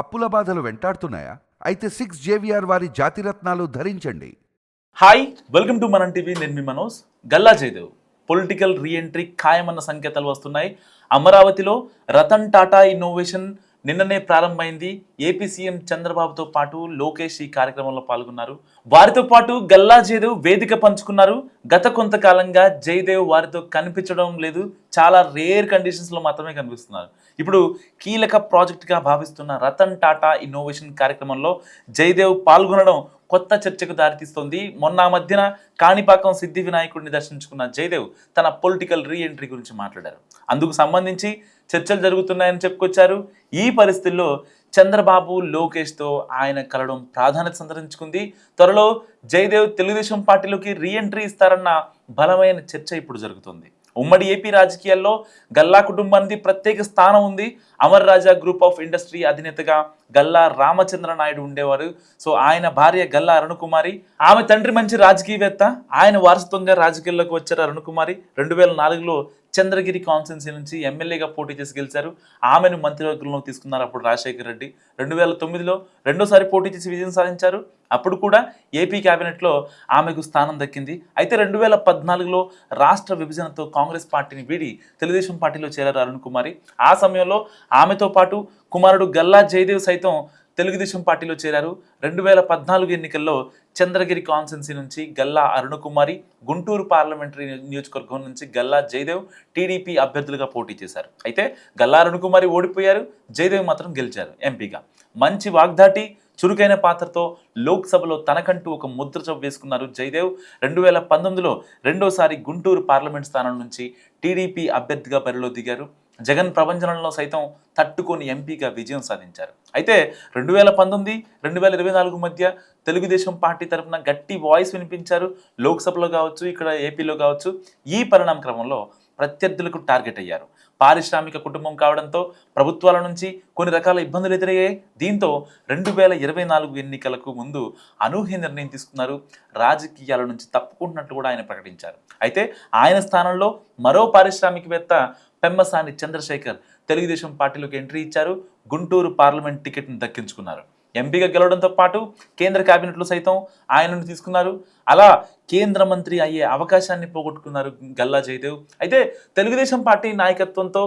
అప్పుల బాధలు వెంటాడుతున్నాయా? అయితే సిక్స్ జేవిఆర్ వారి జాతిరత్నాలు ధరించండి. Hi welcome to Manam TV. నేను మీ మనోజ్. గల్లా జయదేవ్. పొలిటికల్ రీఎంట్రీ ఖాయమన్న సంకేతాలు వస్తున్నాయి. అమరావతిలో రతన్ టాటా ఇన్నోవేషన్ నిన్ననే ప్రారంభమైంది. ఏపీ సీఎం చంద్రబాబుతో పాటు లోకేష్ ఈ కార్యక్రమంలో పాల్గొన్నారు. వారితో పాటు గల్లా జయదేవ్ వేదిక పంచుకున్నారు. గత కొంతకాలంగా జయదేవ్ వారితో కనిపించడం లేదు. చాలా రేర్ కండిషన్స్లో మాత్రమే కనిపిస్తున్నారు. ఇప్పుడు కీలక ప్రాజెక్ట్గా భావిస్తున్న రతన్ టాటా ఇన్నోవేషన్ కార్యక్రమంలో జయదేవ్ పాల్గొనడం కొత్త చర్చకు దారితీస్తోంది. మొన్న మధ్యన కాణిపాకం సిద్ధి వినాయకుడిని దర్శించుకున్న జయదేవ్ తన పొలిటికల్ రీఎంట్రీ గురించి మాట్లాడారు. అందుకు సంబంధించి చర్చలు జరుగుతున్నాయని చెప్పుకొచ్చారు. ఈ పరిస్థితుల్లో చంద్రబాబు లోకేష్తో ఆయన కలవడం ప్రాధాన్యత సంతరించుకుంది. త్వరలో జయదేవ్ తెలుగుదేశం పార్టీలోకి రీఎంట్రీ ఇస్తారన్న బలమైన చర్చ ఇప్పుడు జరుగుతుంది. ఉమ్మడి ఏపీ రాజకీయాల్లో గల్లా కుటుంబానికి ప్రత్యేక స్థానం ఉంది. Amar Raja group of industry అధినేతగా Galla Ramachandra Naidu ఉండేవారు. సో ఆయన భార్య గల్లా అరుణకుమారి ఆమె తండ్రి మంచి రాజకీయవేత్త. ఆయన వారసత్వంగా రాజకీయాల్లోకి వచ్చారు అరుణకుమారి. రెండు వేల నాలుగులో చంద్రగిరి కాన్స్టిట్యున్సీ నుంచి ఎమ్మెల్యేగా పోటీ చేసి గెలిచారు. ఆమెను మంత్రివర్గంలో తీసుకున్నారు అప్పుడు రాజశేఖర రెడ్డి. రెండు వేల తొమ్మిదిలో రెండోసారి పోటీ చేసి విజయం సాధించారు. అప్పుడు కూడా ఏపీ క్యాబినెట్లో ఆమెకు స్థానం దక్కింది. అయితే రెండు వేల పద్నాలుగులో రాష్ట్ర విభజనతో కాంగ్రెస్ పార్టీని వీడి తెలుగుదేశం పార్టీలో చేరారు అరుణ్ కుమారి. ఆ సమయంలో ఆమెతో పాటు కుమారుడు గల్లా జయదేవ్ సైతం తెలుగుదేశం పార్టీలో చేరారు. రెండు వేల పద్నాలుగు ఎన్నికల్లో చంద్రగిరి కాన్స్టెన్సీ నుంచి గల్లా అరుణకుమారి గుంటూరు పార్లమెంటరీ నియోజకవర్గం నుంచి గల్లా జయదేవ్ టీడీపీ అభ్యర్థులుగా పోటీ చేశారు. అయితే గల్లా అరుణకుమారి ఓడిపోయారు జయదేవ్ మాత్రం గెలిచారు ఎంపీగా. మంచి వాగ్దాటి చురుకైన పాత్రతో లోక్సభలో తనకంటూ ఒక ముద్ర చొప్పు వేసుకున్నారు జయదేవ్. రెండు వేల పంతొమ్మిదిలో రెండోసారి గుంటూరు పార్లమెంట్ స్థానం నుంచి టీడీపీ అభ్యర్థిగా బరిలో దిగారు. జగన్ ప్రపంచంలో సైతం తట్టుకొని ఎంపీగా విజయం సాధించారు. అయితే రెండు వేల పంతొమ్మిది రెండు వేల ఇరవై నాలుగు మధ్య తెలుగుదేశం పార్టీ తరఫున గట్టి వాయిస్ వినిపించారు. లోక్సభలో కావచ్చు ఇక్కడ ఏపీలో కావచ్చు ఈ పరిణామ క్రమంలో ప్రత్యర్థులకు టార్గెట్ అయ్యారు. పారిశ్రామిక కుటుంబం కావడంతో ప్రభుత్వాల నుంచి కొన్ని రకాల ఇబ్బందులు ఎదురయ్యాయి. దీంతో రెండు వేల ఇరవై నాలుగు ఎన్నికలకు ముందు అనూహ్య నిర్ణయం తీసుకున్నారు. రాజకీయాల నుంచి తప్పుకుంటున్నట్టు కూడా ఆయన ప్రకటించారు. అయితే ఆయన స్థానంలో మరో పారిశ్రామికవేత్త పెమ్మసాని చంద్రశేఖర్ తెలుగుదేశం పార్టీలోకి ఎంట్రీ ఇచ్చారు. గుంటూరు పార్లమెంట్ టికెట్ను దక్కించుకున్నారు. ఎంపీగా గెలవడంతో పాటు కేంద్ర కేబినెట్లో సైతం ఆయనను తీసుకున్నారు. అలా కేంద్ర మంత్రి అయ్యే అవకాశాన్ని పోగొట్టుకున్నారు గల్లా జయదేవ్. అయితే తెలుగుదేశం పార్టీ నాయకత్వంతో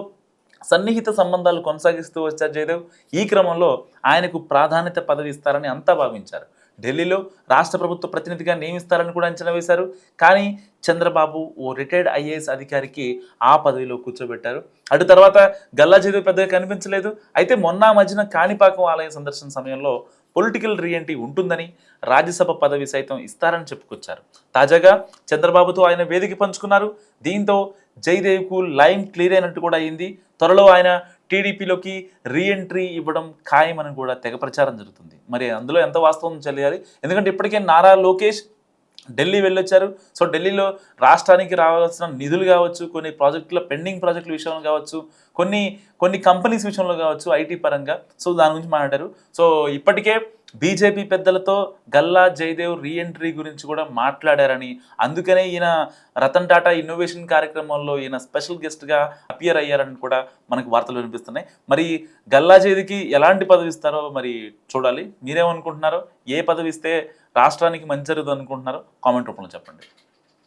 సన్నిహిత సంబంధాలు కొనసాగిస్తూ వచ్చారు జయదేవ్. ఈ క్రమంలో ఆయనకు ప్రాధాన్యత పదవి ఇస్తారని అంతా భావించారు. ఢిల్లీలో రాష్ట్ర ప్రభుత్వ ప్రతినిధిగా నియమిస్తారని కూడా అంచనా వేశారు. కానీ చంద్రబాబు ఓ రిటైర్డ్ ఐఏఎస్ అధికారికి ఆ పదవిలో కూర్చోబెట్టారు. అటు తర్వాత గల్లా జయదేవ్ పెద్దగా కనిపించలేదు. అయితే మొన్న మధ్యన కాణిపాకం ఆలయ సందర్శన సమయంలో పొలిటికల్ రీఎంట్రీ ఉంటుందని రాజ్యసభ పదవి సైతం ఇస్తారని చెప్పుకొచ్చారు. తాజాగా చంద్రబాబుతో ఆయన వేదిక పంచుకున్నారు. దీంతో జయదేవ్కు లైన్ క్లియర్ అయినట్టు కూడా అయింది. త్వరలో ఆయన టీడీపీలోకి రీఎంట్రీ ఇవ్వడం ఖాయమని కూడా తెగ ప్రచారం జరుగుతుంది. మరి అందులో ఎంత వాస్తవం తెలియాలి? ఎందుకంటే ఇప్పటికే నారా లోకేష్ ఢిల్లీ వెళ్ళొచ్చారు. సో ఢిల్లీలో రాష్ట్రానికి రావాల్సిన నిధులు కావచ్చు కొన్ని ప్రాజెక్టుల పెండింగ్ ప్రాజెక్టుల విషయంలో కావచ్చు కొన్ని కొన్ని కంపెనీస్ విషయంలో కావచ్చు ఐటీ పరంగా. సో దాని గురించి మాట్లాడారు. సో ఇప్పటికే బీజేపీ పెద్దలతో గల్లా జయదేవ్ రీఎంట్రీ గురించి కూడా మాట్లాడారని అందుకనే ఈయన రతన్ టాటా ఇన్నోవేషన్ కార్యక్రమంలో ఈయన స్పెషల్ గెస్ట్గా అపియర్ అయ్యారని కూడా మనకు వార్తలు వినిపిస్తున్నాయి. మరి గల్లా జయదికి ఎలాంటి పదవి ఇస్తారో మరి చూడాలి. మీరేమనుకుంటున్నారో? ఏ పదవి ఇస్తే రాష్ట్రానికి మంచి జరుగుతుంది అనుకుంటున్నారో కామెంట్ రూపంలో చెప్పండి.